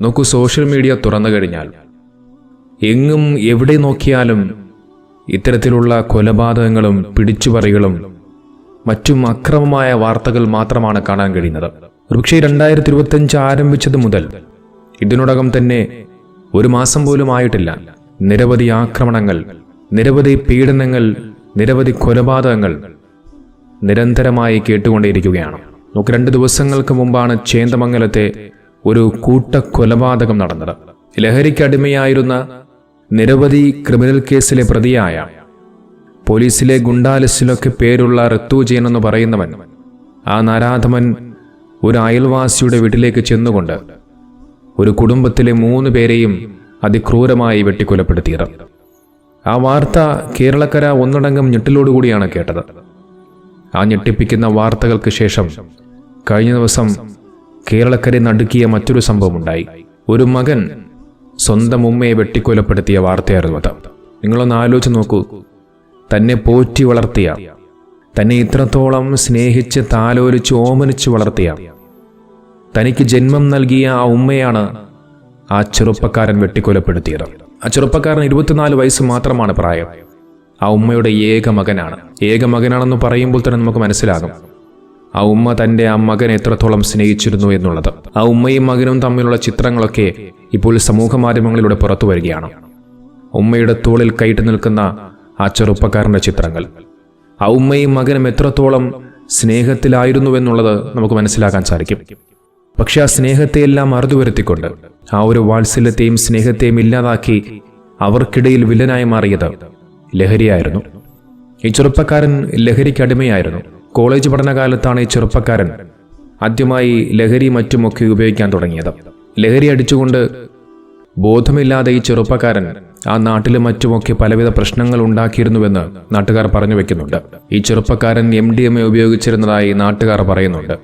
നോക്കൂ social media തുറന്നു കഴിഞ്ഞാൽ എങ്ങും എവിടെ നോക്കിയാലും ഇത്തരത്തിലുള്ള കൊലപാതകങ്ങളും പിടിച്ചുപറികളും മറ്റും അക്രമമായ വാർത്തകൾ മാത്രമാണ് കാണാൻ കഴിയുന്നത്. ഒരുപക്ഷെ രണ്ടായിരത്തി ഇരുപത്തിയഞ്ച് ആരംഭിച്ചത് മുതൽ ഇതിനോടകം തന്നെ ഒരു മാസം പോലും ആയിട്ടില്ല. നിരവധി ആക്രമണങ്ങൾ നിരവധി പീഡനങ്ങൾ നിരവധി കൊലപാതകങ്ങൾ നിരന്തരമായി കേട്ടുകൊണ്ടേയിരിക്കുകയാണ്. നമുക്ക് രണ്ട് ദിവസങ്ങൾക്ക് മുമ്പാണ് ചേന്ദമംഗലത്തെ ഒരു കൂട്ടക്കൊലപാതകം നടന്നത്. ലഹരിക്കടിമയായിരുന്ന നിരവധി ക്രിമിനൽ കേസിലെ പ്രതിയായ പോലീസിലെ ഗുണ്ടാലിസ്റ്റിലൊക്കെ പേരുള്ള ഋത്തുജയൻ എന്ന് പറയുന്നവൻ ആ നരാധമൻ ഒരു അയൽവാസിയുടെ വീട്ടിലേക്ക് ചെന്നുകൊണ്ട് ഒരു കുടുംബത്തിലെ മൂന്ന് പേരെയും അതിക്രൂരമായി വെട്ടിക്കൊലപ്പെടുത്തിയത്. ആ വാർത്ത കേരളക്കര ഒന്നടങ്കം ഞെട്ടിലോടുകൂടിയാണ് കേട്ടത്. ആ ഞെട്ടിപ്പിക്കുന്ന വാർത്തകൾക്ക് ശേഷം കഴിഞ്ഞ ദിവസം കേരളക്കരെ നടുക്കിയ മറ്റൊരു സംഭവമുണ്ടായി. ഒരു മകൻ സ്വന്തം ഉമ്മയെ വെട്ടിക്കൊലപ്പെടുത്തിയ വാർത്തയായിരുന്നു അത്. നിങ്ങളൊന്ന് ആലോചിച്ച് നോക്കൂ. തന്നെ പോറ്റി വളർത്തിയ തന്നെ ഇത്രത്തോളം സ്നേഹിച്ച് താലോലിച്ച് ഓമനിച്ച് വളർത്തിയ തനിക്ക് ജന്മം നൽകിയ ആ ഉമ്മയാണ് ആ ചെറുപ്പക്കാരൻ വെട്ടിക്കൊലപ്പെടുത്തിയത്. ആ ചെറുപ്പക്കാരൻ ഇരുപത്തിനാല് വയസ്സ് മാത്രമാണ് പ്രായം. ആ ഉമ്മയുടെ ഏക മകനാണ്. ഏക മകനാണെന്ന് പറയുമ്പോൾ തന്നെ നമുക്ക് മനസ്സിലാകും. ആ ഉമ്മ തന്റെ ആ മകനെ എത്രത്തോളം സ്നേഹിച്ചിരുന്നു എന്നുള്ളത്. ആ ഉമ്മയും മകനും തമ്മിലുള്ള ചിത്രങ്ങളൊക്കെ ഇപ്പോൾ സമൂഹ മാധ്യമങ്ങളിലൂടെ പുറത്തു വരികയാണ്. ഉമ്മയുടെ തോളിൽ കയറ്റി നിൽക്കുന്ന ആ ചെറുപ്പക്കാരന്റെ ചിത്രങ്ങൾ. ആ ഉമ്മയും മകനും എത്രത്തോളം സ്നേഹത്തിലായിരുന്നു എന്നുള്ളത് നമുക്ക് മനസ്സിലാക്കാൻ സാധിക്കും. പക്ഷെ ആ സ്നേഹത്തെയെല്ലാം അറുതു വരുത്തിക്കൊണ്ട് ആ ഒരു വാത്സല്യത്തെയും സ്നേഹത്തെയും ഇല്ലാതാക്കി അവർക്കിടയിൽ വില്ലനായി മാറിയത് ലഹരിയായിരുന്നു. ഈ ചെറുപ്പക്കാരൻ ലഹരിക്ക് അടിമയായിരുന്നു. കോളേജ് പഠനകാലത്താണ് ഈ ചെറുപ്പക്കാരൻ ആദ്യമായി ലഹരി മറ്റുമൊക്കെ ഉപയോഗിക്കാൻ തുടങ്ങിയത്. ലഹരി അടിച്ചുകൊണ്ട് ബോധമില്ലാതെ ഈ ചെറുപ്പക്കാരൻ ആ നാട്ടിലും മറ്റുമൊക്കെ പലവിധ പ്രശ്നങ്ങൾ ഉണ്ടാക്കിയിരുന്നുവെന്ന് നാട്ടുകാർ പറഞ്ഞു വെക്കുന്നുണ്ട്. ഈ ചെറുപ്പക്കാരൻ എം ഡി എം എ ഉപയോഗിച്ചിരുന്നതായി നാട്ടുകാർ പറയുന്നുണ്ട്.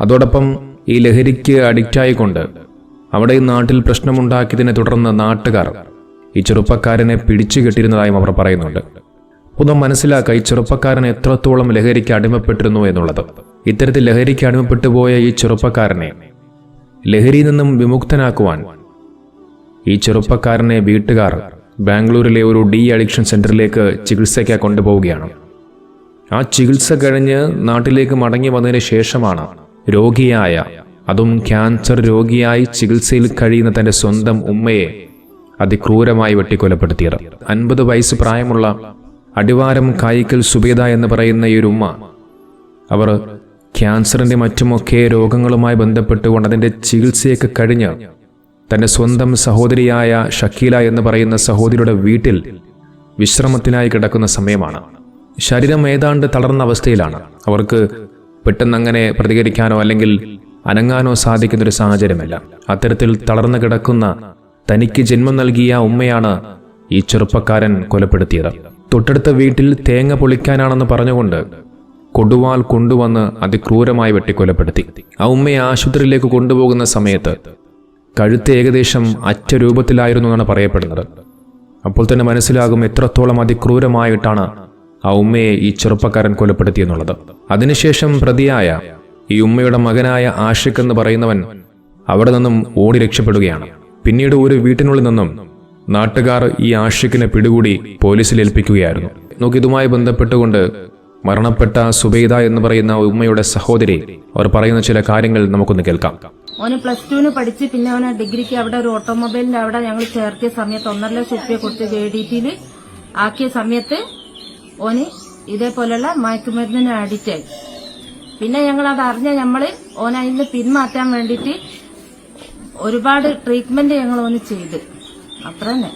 അതോടൊപ്പം ഈ ലഹരിക്ക് അഡിക്റ്റായിക്കൊണ്ട് അവിടെ ഈ നാട്ടിൽ പ്രശ്നമുണ്ടാക്കിയതിനെ തുടർന്ന് നാട്ടുകാർ ഈ ചെറുപ്പക്കാരനെ പിടിച്ചു കെട്ടിയിരുന്നതായും അവർ പറയുന്നുണ്ട്. ഒന്ന് മനസ്സിലാക്കുക ഈ ചെറുപ്പക്കാരൻ എത്രത്തോളം ലഹരിക്ക് അടിമപ്പെട്ടിരുന്നു എന്നുള്ളത്. ഇത്തരത്തിൽ ലഹരിക്ക് അടിമപ്പെട്ടു പോയ ഈ ചെറുപ്പക്കാരനെ ലഹരിയിൽ നിന്നും വിമുക്തനാക്കുവാൻ ഈ ചെറുപ്പക്കാരനെ വീട്ടുകാർ ബാംഗ്ലൂരിലെ ഒരു ഡി അഡിക്ഷൻ സെന്ററിലേക്ക് ചികിത്സയ്ക്കായി കൊണ്ടുപോവുകയാണ്. ആ ചികിത്സ കഴിഞ്ഞ് നാട്ടിലേക്ക് മടങ്ങി വന്നതിന് ശേഷമാണ് രോഗിയായ അതും ക്യാൻസർ രോഗിയായി ചികിത്സയിൽ കഴിയുന്ന തന്റെ സ്വന്തം ഉമ്മയെ അതിക്രൂരമായി വെട്ടിക്കൊലപ്പെടുത്തിയത്. അൻപത് വയസ്സ് പ്രായമുള്ള അടിവാരം കായിക്കൽ സുബേദ എന്ന് പറയുന്ന ഈ ഒരു ഉമ്മ അവർ ക്യാൻസറിന്റെ മറ്റുമൊക്കെ രോഗങ്ങളുമായി ബന്ധപ്പെട്ടുകൊണ്ട് അതിന്റെ ചികിത്സയൊക്കെ കഴിഞ്ഞ് തന്റെ സ്വന്തം സഹോദരിയായ ഷക്കീല എന്ന് പറയുന്ന സഹോദരിയുടെ വീട്ടിൽ വിശ്രമത്തിനായി കിടക്കുന്ന സമയമാണ്. ശരീരം ഏതാണ്ട് തളർന്ന അവസ്ഥയിലാണ്. അവർക്ക് പെട്ടെന്നങ്ങനെ പ്രതികരിക്കാനോ അല്ലെങ്കിൽ അനങ്ങാനോ സാധിക്കുന്ന ഒരു സാഹചര്യമല്ല. അത്തരത്തിൽ തളർന്നു കിടക്കുന്ന തനിക്ക് ജന്മം നൽകിയ ഉമ്മയാണ് ഈ ചെറുപ്പക്കാരൻ കൊലപ്പെടുത്തിയത്. തൊട്ടടുത്ത വീട്ടിൽ തേങ്ങ പൊളിക്കാനാണെന്ന് പറഞ്ഞുകൊണ്ട് കൊടുവാൽ കൊണ്ടുവന്ന് അതിക്രൂരമായി വെട്ടിക്കൊലപ്പെടുത്തി. ആ ഉമ്മയെ ആശുപത്രിയിലേക്ക് കൊണ്ടുപോകുന്ന സമയത്ത് കഴുത്ത് ഏകദേശം അറ്റ രൂപത്തിലായിരുന്നു എന്നാണ് പറയപ്പെടുന്നത്. അപ്പോൾ തന്നെ മനസ്സിലാകും എത്രത്തോളം അതിക്രൂരമായിട്ടാണ് ആ ഉമ്മയെ ഈ ചെറുപ്പക്കാരൻ കൊലപ്പെടുത്തിയെന്നുള്ളത്. അതിനുശേഷം പ്രതിയായ ഈ ഉമ്മയുടെ മകനായ ആഷിഖ് എന്ന് പറയുന്നവൻ അവിടെ നിന്നും ഓടി രക്ഷപ്പെടുകയാണ്. പിന്നീട് ഒരു വീട്ടിനുള്ളിൽ നിന്നും നാട്ടുകാർ ഈ ആഷിഖിനെ പിടികൂടി പോലീസിൽ ഏൽപ്പിക്കുകയായിരുന്നു. നോക്കി ഇതുമായി ബന്ധപ്പെട്ടുകൊണ്ട് മരണപ്പെട്ട സുബൈദ എന്ന് പറയുന്ന ഉമ്മയുടെ സഹോദരി അവർ പറയുന്ന ചില കാര്യങ്ങൾ നമുക്കൊന്ന് കേൾക്കാം. ഓന് പ്ലസ് ടുവിന് പഠിച്ച് പിന്നെ അവന് ഡിഗ്രിക്ക് അവിടെ ഒരു ഓട്ടോമൊബൈലിന്റെ അവിടെ ഞങ്ങൾ ചേർത്തിയ സമയത്ത് ഒന്നര ലക്ഷം റുപ്യ കൊടുത്ത് ജെ ഡി ടിയിൽ ആക്കിയ സമയത്ത് ഓന് ഇതേപോലെയുള്ള മയക്കുമരുന്നിന് അഡിക്റ്റായി പിന്നെ ഞങ്ങൾ അത് അറിഞ്ഞ ഞമ്മൾ ഓൻ അതിൽ നിന്ന് പിന്മാറ്റാൻ വേണ്ടിയിട്ട് ഒരുപാട് ട്രീറ്റ്മെന്റ് ഞങ്ങൾ ഓന് ചെയ്ത്. അത്ര തന്നെ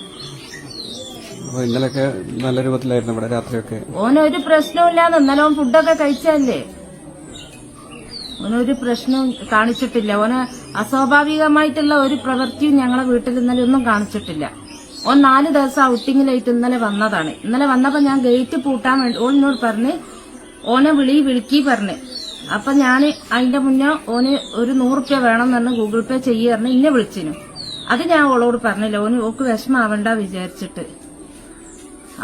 അപ്പോൾ ഇന്നലെയൊക്കെ നല്ല രൂപത്തിലായിരുന്നു ഇവിടെ രാത്രിയൊക്കെ. ഓനൊരു പ്രശ്നമില്ലാന്ന് ഇന്നലെ ഓൻ ഫുഡൊക്കെ കഴിച്ചല്ലേ ഓനൊരു പ്രശ്നവും കാണിച്ചിട്ടില്ല. ഓന് അസ്വാഭാവികമായിട്ടുള്ള ഒരു പ്രവൃത്തിയും ഞങ്ങളെ വീട്ടിൽ ഇന്നലെ ഒന്നും കാണിച്ചിട്ടില്ല. ഓൻ നാല് ദിവസം ഔട്ടിങ്ങിലായിട്ട് ഇന്നലെ വന്നതാണ്. ഇന്നലെ വന്നപ്പോ ഞാൻ ഗേറ്റ് പൂട്ടാൻ വേണ്ടി ഓനോട് പറഞ്ഞ് ഓനെ വിളി വിളിക്കി പറഞ്ഞ്. അപ്പൊ ഞാൻ അതിന്റെ മുന്നേ ഓന് ഒരു നൂറുപ്യ വേണം എന്ന് ഗൂഗിൾ പേ ചെയ്യാറിന് ഇന്നെ വിളിച്ചിനു. അത് ഞാൻ ഓളോട് പറഞ്ഞില്ല. ഓന് ഓക്ക് വിഷമാവണ്ട വിചാരിച്ചിട്ട്.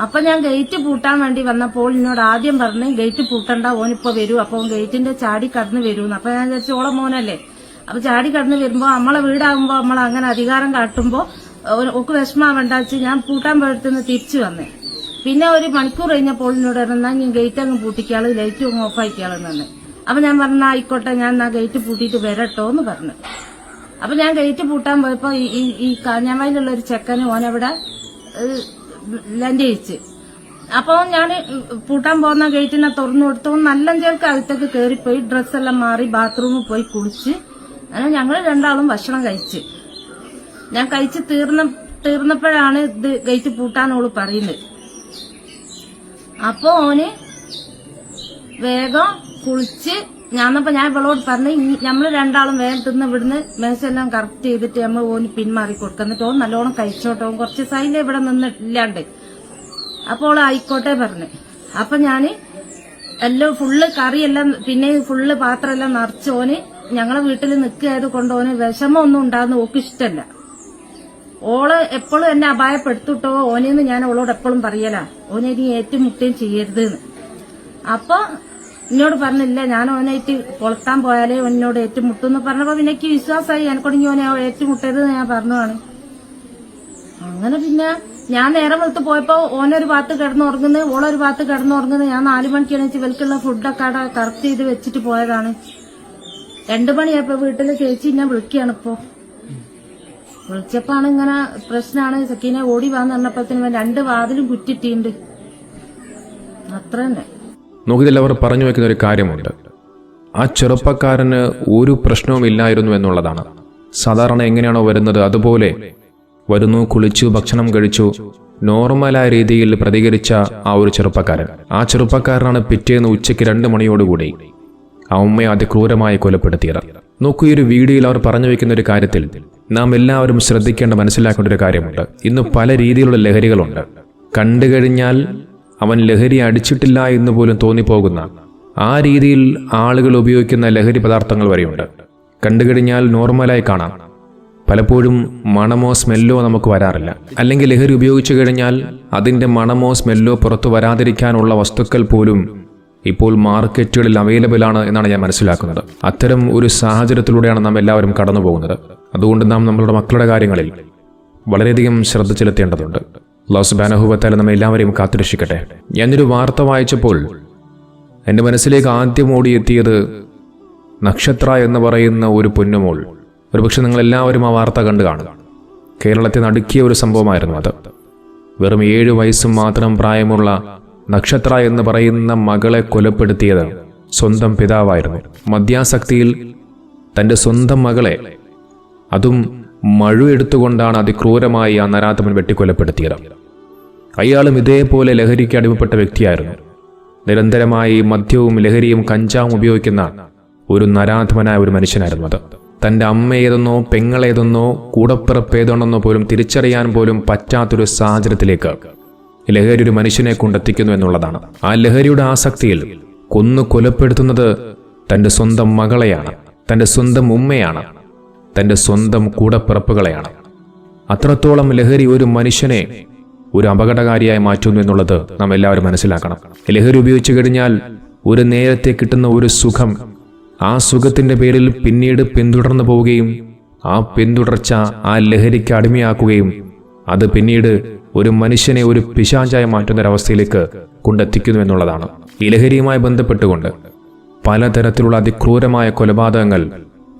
അപ്പൊ ഞാൻ ഗേറ്റ് പൂട്ടാൻ വേണ്ടി വന്നപ്പോൾ എന്നോട് ആദ്യം പറഞ്ഞ് ഗേറ്റ് പൂട്ടണ്ട ഓനിപ്പോ വരൂ. അപ്പൊ ഓൻ ഗേറ്റിന്റെ ചാടി കടന്ന് വരൂന്ന്. അപ്പൊ ഞാൻ വിചാരിച്ചു ഓളെ മോനല്ലേ? അപ്പൊ ചാടി കടന്ന് വരുമ്പോ നമ്മളെ വീടാകുമ്പോ നമ്മൾ അങ്ങനെ അധികാരം കാട്ടുമ്പോ ഒക്കെ വിഷമാവണ്ട വെച്ച് ഞാൻ പൂട്ടാൻ പോയടുത്തുനിന്ന് തിരിച്ചു വന്നേ. പിന്നെ ഒരു മണിക്കൂർ കഴിഞ്ഞപ്പോൾ എന്നോട് പറഞ്ഞാ ഞാൻ ഗേറ്റ് അങ്ങ് പൂട്ടിക്കാൾ ലൈറ്റ് അങ്ങ് ഓഫ് ആക്കിയാളെന്ന് അപ്പൊ ഞാൻ പറഞ്ഞ ആയിക്കോട്ടെ ഞാൻ ആ ഗേറ്റ് പൂട്ടിയിട്ട് വരട്ടോ എന്ന് പറഞ്ഞു. അപ്പൊ ഞാൻ ഗേറ്റ് പൂട്ടാൻ പോയപ്പോ ഈ- ഈ കാഞ്ഞാമയിലുള്ള ഒരു ചെക്കന് ഓനവിടെ ലഞ്ചയിച്ച് അപ്പൊ ഞാൻ പൂട്ടാൻ പോകുന്ന ഗേറ്റിനെ തുറന്നു കൊടുത്തു. നല്ല ചേർക്ക് അകത്തേക്ക് കയറിപ്പോയി ഡ്രസ്സെല്ലാം മാറി ബാത്റൂമിൽ പോയി കുളിച്ച്. അങ്ങനെ ഞങ്ങൾ രണ്ടാളും ഭക്ഷണം കഴിച്ച്. ഞാൻ കഴിച്ച് തീർന്ന തീർന്നപ്പോഴാണ് ഇത് ഗേറ്റ് പൂട്ടാനോൾ പറയുന്നത്. അപ്പോ ഓന് വേഗം കുളിച്ച് ഞാന്നപ്പോ ഞാൻ ഇവളോട് പറഞ്ഞു നമ്മൾ രണ്ടാളും വേഗം തിന്ന് ഇവിടുന്ന് മേശെല്ലാം കറക്റ്റ് ചെയ്തിട്ട് നമ്മൾ ഓന് പിന്മാറി കൊടുക്കുക എന്നിട്ട് ഓൻ നല്ലോണം കഴിച്ചോട്ടോ. കുറച്ച് സൈല ഇവിടെ നിന്നിട്ടില്ലാണ്ട്. അപ്പോൾ ആയിക്കോട്ടെ പറഞ്ഞു. അപ്പൊ ഞാൻ എല്ലാം ഫുള്ള് കറിയെല്ലാം പിന്നെ ഫുള്ള് പാത്രമെല്ലാം നിറച്ച് ഓന് ഞങ്ങളെ വീട്ടിൽ നിൽക്കുകയത് കൊണ്ട് ഓന് വിഷമമൊന്നും ഉണ്ടാകുന്ന ഓക്ക് ഇഷ്ടമല്ല ഓൾ എപ്പോഴും എന്നെ അപായപ്പെടുത്തിട്ടോ. ഓനെന്ന് ഞാൻ ഓളോട് എപ്പോഴും പറയലാ. ഓനെ ഇനി ഏറ്റുമുട്ടുകയും ചെയ്യരുത് അപ്പൊ എന്നോട് പറഞ്ഞില്ല ഞാൻ ഓനായിട്ട് കൊളുത്താൻ പോയാലേ എന്നോട് ഏറ്റുമുട്ടും എന്ന് പറഞ്ഞപ്പോ പിന്നെ എനിക്ക് വിശ്വാസമായി. എനക്കൊടുങ്ങി ഓനെ ഏറ്റുമുട്ടരുത് ഞാൻ പറഞ്ഞതാണ്. അങ്ങനെ പിന്നെ ഞാൻ നേരം വെളുത്ത് പോയപ്പോ ഓനൊരു ഭാഗത്ത് കിടന്നുറങ്ങുന്നത് ഓളൊരു ഭാഗത്ത് കിടന്നുറങ്ങുന്നത് ഞാൻ നാലു മണിക്ക് എണീച്ച് ഇവൽക്കുള്ള ഫുഡൊക്കെ അവിടെ കറക്റ്റ് ചെയ്ത് വെച്ചിട്ട് പോയതാണ്. രണ്ടു മണിയായപ്പോ വീട്ടിൽ ചേച്ചി ഞാൻ വിളിക്കുകയാണ് ഇപ്പോ. വിളിച്ചപ്പോ ഇങ്ങനെ പ്രശ്നമാണ് സക്കീനെ ഓടി വാന്ന് പറഞ്ഞപ്പോഴത്തേനും രണ്ട് വാതിലും കുറ്റിട്ടിണ്ട് അത്ര തന്നെ നോക്കിയതിൽ പറഞ്ഞു വെക്കുന്ന ഒരു കാര്യമുണ്ട്. ആ ചെറുപ്പക്കാരന് ഒരു പ്രശ്നവും ഇല്ലായിരുന്നു എന്നുള്ളതാണ്. സാധാരണ എങ്ങനെയാണോ വരുന്നത് അതുപോലെ വരുന്നു കുളിച്ചു ഭക്ഷണം കഴിച്ചു നോർമലായ രീതിയിൽ പ്രതികരിച്ച ആ ഒരു ചെറുപ്പക്കാരൻ. ആ ചെറുപ്പക്കാരനാണ് പിറ്റേന്ന് ഉച്ചയ്ക്ക് രണ്ട് മണിയോടുകൂടി ആ ഉമ്മയെ അതിക്രൂരമായി കൊലപ്പെടുത്തിയത്. നോക്കൂ ഈ ഒരു വീഡിയോയിൽ അവർ പറഞ്ഞു വെക്കുന്ന ഒരു കാര്യത്തിൽ നാം എല്ലാവരും ശ്രദ്ധിക്കേണ്ട മനസ്സിലാക്കേണ്ട ഒരു കാര്യമുണ്ട്. ഇന്ന് പല രീതിയിലുള്ള ലഹരികളുണ്ട്. കണ്ടു കഴിഞ്ഞാൽ അവൻ ലഹരി അടിച്ചിട്ടില്ല എന്ന് പോലും തോന്നിപ്പോകുന്ന ആ രീതിയിൽ ആളുകൾ ഉപയോഗിക്കുന്ന ലഹരി പദാർത്ഥങ്ങൾ വരെയുണ്ട്. കണ്ടു കഴിഞ്ഞാൽ നോർമലായി കാണാം. പലപ്പോഴും മണമോ സ്മെല്ലോ നമുക്ക് വരാറില്ല. അല്ലെങ്കിൽ ലഹരി ഉപയോഗിച്ചു കഴിഞ്ഞാൽ അതിന്റെ മണമോ സ്മെല്ലോ പുറത്തു വരാതിരിക്കാനുള്ള വസ്തുക്കൾ പോലും ഇപ്പോൾ മാർക്കറ്റുകളിൽ അവൈലബിൾ ആണ് എന്നാണ് ഞാൻ മനസ്സിലാക്കുന്നത്. അത്തരം ഒരു സാഹചര്യത്തിലൂടെയാണ് നാം എല്ലാവരും കടന്നു പോകുന്നത് അതുകൊണ്ട് നാം നമ്മളുടെ മക്കളുടെ കാര്യങ്ങളിൽ വളരെയധികം ശ്രദ്ധ ചെലുത്തേണ്ടതുണ്ട്. അള്ളാഹു ബാനഹുബത്താല നമ്മെ എല്ലാവരെയും കാത്തുരക്ഷിക്കട്ടെ. ഞാനൊരു വാർത്ത വായിച്ചപ്പോൾ എന്റെ മനസ്സിലേക്ക് ആദ്യം ഓടിയെത്തിയത് നക്ഷത്ര എന്ന് പറയുന്ന ഒരു പൊന്നുമോൾ. ഒരുപക്ഷെ നിങ്ങൾ എല്ലാവരും ആ വാർത്ത കണ്ടു കാണുക കേരളത്തെ നടുക്കിയ ഒരു സംഭവമായിരുന്നു അത്. വെറും ഏഴ് വയസ്സും മാത്രം പ്രായമുള്ള നക്ഷത്ര എന്ന് പറയുന്ന മകളെ കൊലപ്പെടുത്തിയത് സ്വന്തം പിതാവായിരുന്നു. മദ്യാസക്തിയിൽ തന്റെ സ്വന്തം മകളെ അതും മഴു എടുത്തുകൊണ്ടാണ് അതിക്രൂരമായി ആ നരാധമൻ വെട്ടിക്കൊലപ്പെടുത്തിയത്. അയാളും ഇതേപോലെ ലഹരിക്ക് അടിമപ്പെട്ട വ്യക്തിയായിരുന്നു. നിരന്തരമായി മദ്യവും ലഹരിയും കഞ്ചാവും ഉപയോഗിക്കുന്ന ഒരു നരാധമനായ ഒരു മനുഷ്യനായിരുന്നു അത്. തന്റെ അമ്മ ഏതെന്നോ പെങ്ങളേതെന്നോ കൂടപ്പിറപ്പ് ഏതാണെന്നോ പോലും തിരിച്ചറിയാൻ പോലും പറ്റാത്തൊരു സാഹചര്യത്തിലേക്ക് ലഹരി ഒരു മനുഷ്യനെ കൊണ്ടെത്തിക്കുന്നു എന്നുള്ളതാണ്. ആ ലഹരിയുടെ ആസക്തിയിൽ കൊന്നു കൊലപ്പെടുത്തുന്നത് തന്റെ സ്വന്തം മകളെയാണ് തന്റെ സ്വന്തം ഉമ്മയാണ് തന്റെ സ്വന്തം കൂടപ്പിറപ്പുകളെയാണ്. അത്രത്തോളം ലഹരി ഒരു മനുഷ്യനെ ഒരു അപകടകാരിയായി മാറ്റുന്നു എന്നുള്ളത് നാം എല്ലാവരും മനസ്സിലാക്കണം. ലഹരി ഉപയോഗിച്ചു കഴിഞ്ഞാൽ ഒരു നേരത്തെ കിട്ടുന്ന ഒരു സുഖം ആ സുഖത്തിന്റെ പേരിൽ പിന്നീട് പിന്തുടർന്നു പോവുകയും ആ പിന്തുടർച്ച ആ ലഹരിക്ക് അടിമയാക്കുകയും അത് പിന്നീട് ഒരു മനുഷ്യനെ ഒരു പിശാചായി മാറ്റുന്ന ഒരവസ്ഥയിലേക്ക് കൊണ്ടെത്തിക്കുന്നു എന്നുള്ളതാണ്. ഈ ലഹരിയുമായി ബന്ധപ്പെട്ടുകൊണ്ട് പലതരത്തിലുള്ള അതിക്രൂരമായ കൊലപാതകങ്ങൾ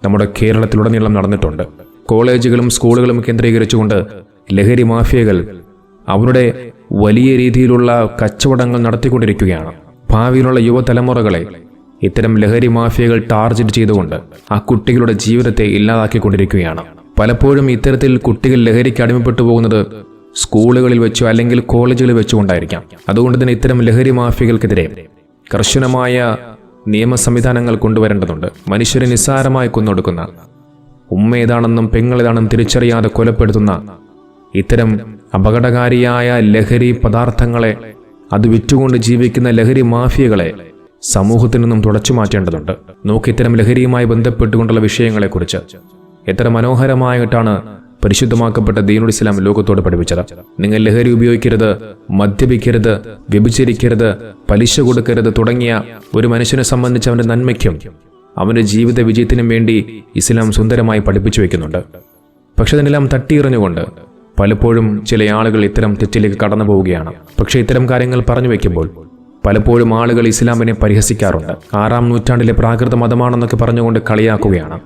നമ്മുടെ കേരളത്തിലുടനീളം നടന്നിട്ടുണ്ട്. കോളേജുകളും സ്കൂളുകളും കേന്ദ്രീകരിച്ചുകൊണ്ട് ലഹരി മാഫിയകൾ അവരുടെ വലിയ രീതിയിലുള്ള കച്ചവടങ്ങൾ നടത്തിക്കൊണ്ടിരിക്കുകയാണ്. ഭാവിയിലുള്ള യുവതലമുറകളെ ഇത്തരം ലഹരി മാഫിയകൾ ടാർജറ്റ് ചെയ്തുകൊണ്ട് ആ കുട്ടികളുടെ ജീവിതത്തെ ഇല്ലാതാക്കിക്കൊണ്ടിരിക്കുകയാണ്. പലപ്പോഴും ഇത്തരത്തിൽ കുട്ടികൾ ലഹരിക്ക് അടിമപ്പെട്ടു പോകുന്നത് സ്കൂളുകളിൽ വെച്ചോ അല്ലെങ്കിൽ കോളേജുകളിൽ വെച്ചോ ഉണ്ടായിരിക്കാം. അതുകൊണ്ട് തന്നെ ഇത്തരം ലഹരി മാഫിയകൾക്കെതിരെ കർശനമായ നിയമ സംവിധാനങ്ങൾ കൊണ്ടുവരേണ്ടതുണ്ട്. മനുഷ്യരെ നിസ്സാരമായി കൊന്നൊടുക്കുന്ന ഉമ്മ ഏതാണെന്നും പെങ്ങളേതാണെന്നും തിരിച്ചറിയാതെ കൊലപ്പെടുത്തുന്ന ഇത്തരം അപകടകാരിയായ ലഹരി പദാർത്ഥങ്ങളെ അത് വിറ്റുകൊണ്ട് ജീവിക്കുന്ന ലഹരി മാഫിയകളെ സമൂഹത്തിൽ നിന്നും തുടച്ചു മാറ്റേണ്ടതുണ്ട്. നോക്കി ഇത്തരം ലഹരിയുമായി ബന്ധപ്പെട്ടുകൊണ്ടുള്ള വിഷയങ്ങളെക്കുറിച്ച് എത്ര മനോഹരമായിട്ടാണ് പരിശുദ്ധമാക്കപ്പെട്ട ദീനുൽ ഇസ്ലാം ലോകത്തോട് പഠിപ്പിച്ചത്. നിങ്ങൾ ലഹരി ഉപയോഗിക്കരുത് മദ്യപിക്കരുത് വ്യഭിചരിക്കരുത് പലിശ കൊടുക്കരുത് തുടങ്ങിയ ഒരു മനുഷ്യനെ സംബന്ധിച്ച് അവന്റെ നന്മയ്ക്കും അവന്റെ ജീവിത വിജയത്തിനും വേണ്ടി ഇസ്ലാം സുന്ദരമായി പഠിപ്പിച്ചു വെക്കുന്നുണ്ട്. പക്ഷെ അതിനെല്ലാം തട്ടിയെറിഞ്ഞുകൊണ്ട് പലപ്പോഴും ചില ആളുകൾ ഇത്തരം തെറ്റിലേക്ക് കടന്നു പോവുകയാണ്. പക്ഷേ ഇത്തരം കാര്യങ്ങൾ പറഞ്ഞു വെക്കുമ്പോൾ പലപ്പോഴും ആളുകൾ ഇസ്ലാമിനെ പരിഹസിക്കാറുണ്ട്. ആറാം നൂറ്റാണ്ടിലെ പ്രാകൃത മതമാണെന്നൊക്കെ പറഞ്ഞുകൊണ്ട് കളിയാക്കുകയാണ്.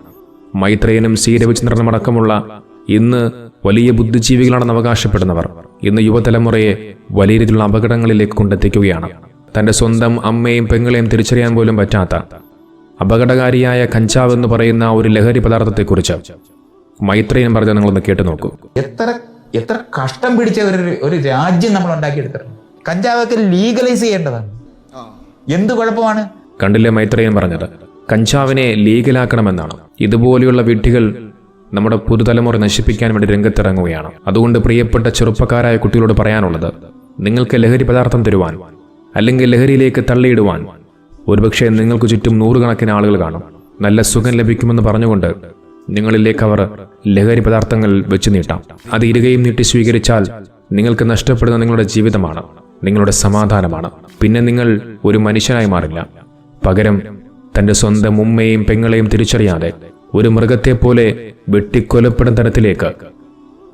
മൈത്രേയനും സീരവിചന്ദ്രനും അടക്കമുള്ള ഇന്ന് വലിയ ബുദ്ധിജീവികളാണെന്ന് അവകാശപ്പെടുന്നവർ ഇന്ന് യുവതലമുറയെ വലിയ രീതിയിലുള്ള അപകടങ്ങളിലേക്ക് കൊണ്ടെത്തിക്കുകയാണ്. തന്റെ സ്വന്തം അമ്മയും പെങ്ങളെയും തിരിച്ചറിയാൻ പോലും പറ്റാത്ത അപകടകാരിയായ കഞ്ചാവ് എന്ന് പറയുന്ന ഒരു ലഹരി പദാർത്ഥത്തെക്കുറിച്ച് മൈത്രേയൻ പറഞ്ഞ നിങ്ങളൊന്ന് കേട്ടു നോക്കൂ. എത്ര എത്ര കഷ്ടം പിടിച്ച ഒരു ഒരു രാജ്യം നമ്മൾ ഉണ്ടാക്കിയെടുത്തിട്ടുണ്ട്. കഞ്ചാവൊക്കെ ലീഗലൈസ് ചെയ്യേണ്ടതാണ്. എന്ത് കുഴപ്പമാണ്? കണ്ടില്ലേ മൈത്രേയൻ പറഞ്ഞത്? കഞ്ചാവിനെ ലീഗലാക്കണമെന്നാണ്. ഇതുപോലെയുള്ള വിഡ്ഢികൾ നമ്മുടെ പുതുതലമുറ നശിപ്പിക്കാൻ വേണ്ടി രംഗത്തിറങ്ങുകയാണ്. അതുകൊണ്ട് പ്രിയപ്പെട്ട ചെറുപ്പക്കാരായ കുട്ടികളോട് പറയാനുള്ളത് നിങ്ങൾക്ക് ലഹരി പദാർത്ഥം തരുവാൻ അല്ലെങ്കിൽ ലഹരിയിലേക്ക് തള്ളിയിടുവാൻ ഒരുപക്ഷെ നിങ്ങൾക്ക് ചുറ്റും നൂറുകണക്കിന് ആളുകൾ കാണും. നല്ല സുഖം ലഭിക്കുമെന്ന് പറഞ്ഞുകൊണ്ട് നിങ്ങളിലേക്ക് അവർ ലഹരി പദാർത്ഥങ്ങൾ വെച്ച് നീട്ടാം. അത് ഇരുകയും നീട്ടി സ്വീകരിച്ചാൽ നിങ്ങൾക്ക് നഷ്ടപ്പെടുന്ന നിങ്ങളുടെ ജീവിതമാണ് നിങ്ങളുടെ സമാധാനമാണ്. പിന്നെ നിങ്ങൾ ഒരു മനുഷ്യനായി മാറില്ല. പകരം തന്റെ സ്വന്തം ഉമ്മയെയും പെങ്ങളെയും തിരിച്ചറിയാതെ ഒരു മൃഗത്തെ പോലെ വെട്ടിക്കൊലപ്പെടുന്ന തരത്തിലേക്ക്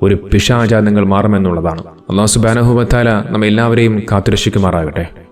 ഒരു പിശാച നിങ്ങൾ മാറുമെന്നുള്ളതാണ്. അള്ളാഹു സുബാനഹുബത്താല നമ്മെ എല്ലാവരെയും കാത്തുരക്ഷിക്കുമാറാകട്ടെ.